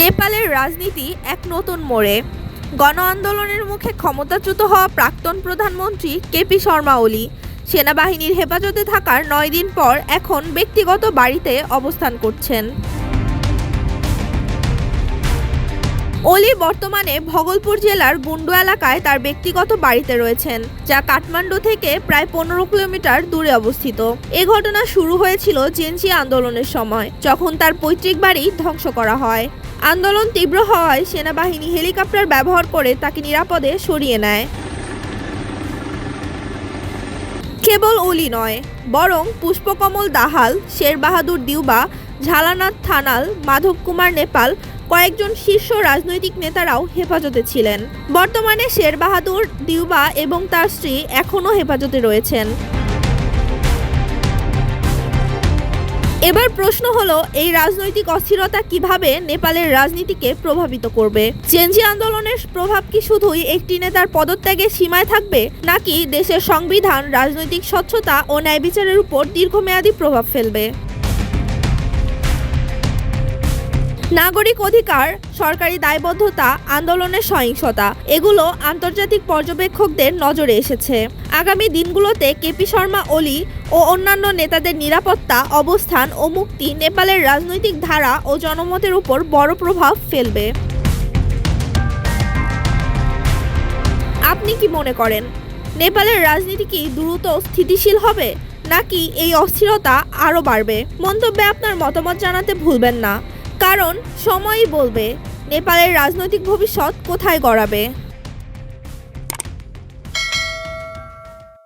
নেপালের রাজনীতি এক নতুন মোড়ে। গণ আন্দোলনের মুখে ক্ষমতাচ্যুত হওয়া প্রাক্তন প্রধানমন্ত্রী কেপি শর্মা ওলি। সেনাবাহিনীর হেফাজতে থাকার নয় দিন পর এখন ব্যক্তিগত বাড়িতে অবস্থান করছেন। ওলি বর্তমানে ভগলপুর জেলার বুন্ডু এলাকায় তার ব্যক্তিগত বাড়িতে রয়েছেন, যা কাঠমান্ডু থেকে প্রায় পনেরো কিলোমিটার দূরে অবস্থিত। এ ঘটনা শুরু হয়েছিল জেনজি আন্দোলনের সময়, যখন তার পৈতৃক বাড়ি ধ্বংস করা হয়। আন্দোলন তীব্র হওয়ায় সেনাবাহিনী হেলিকপ্টার ব্যবহার করে তাকে নিরাপদে সরিয়ে নেয়। কেবল অলি নয়, বরং পুষ্পকমল দাহাল শের বাহাদুর দিউবা, ঝালানাথ থানাল মাধব কুমার নেপাল কয়েকজন শীর্ষ রাজনৈতিক নেতারাও হেফাজতে ছিলেন। বর্তমানে শের বাহাদুর দিউবা এবং তার স্ত্রী এখনও হেফাজতে রয়েছেন। এবার প্রশ্ন হলো, এই রাজনৈতিক অস্থিরতা কীভাবে নেপালের রাজনীতিকে প্রভাবিত করবে? চেঞ্জি আন্দোলনের প্রভাব কি শুধুই একটি নেতার পদত্যাগের সীমায় থাকবে, নাকি দেশের সংবিধান, রাজনৈতিক স্বচ্ছতা ও ন্যায় বিচারের উপর দীর্ঘমেয়াদী প্রভাব ফেলবে? নাগরিক অধিকার, সরকারি দায়বদ্ধতা, আন্দোলনের সহিংসতা, এগুলো আন্তর্জাতিক পর্যবেক্ষকদের নজরে এসেছে। আগামী দিনগুলোতে কেপি শর্মা, ওলি ও অন্যান্য নেতাদের নিরাপত্তা, অবস্থান ও মুক্তি নেপালের রাজনৈতিক ধারা ও জনমতের উপর বড় প্রভাব ফেলবে। আপনি কি মনে করেন, নেপালের রাজনীতি কি দ্রুত স্থিতিশীল হবে, নাকি এই অস্থিরতা আরও বাড়বে? মন্তব্যে আপনার মতামত জানাতে ভুলবেন না। কারণ সময়ই বলবে নেপালের রাজনৈতিক ভবিষ্যৎ কোথায় গড়াবে।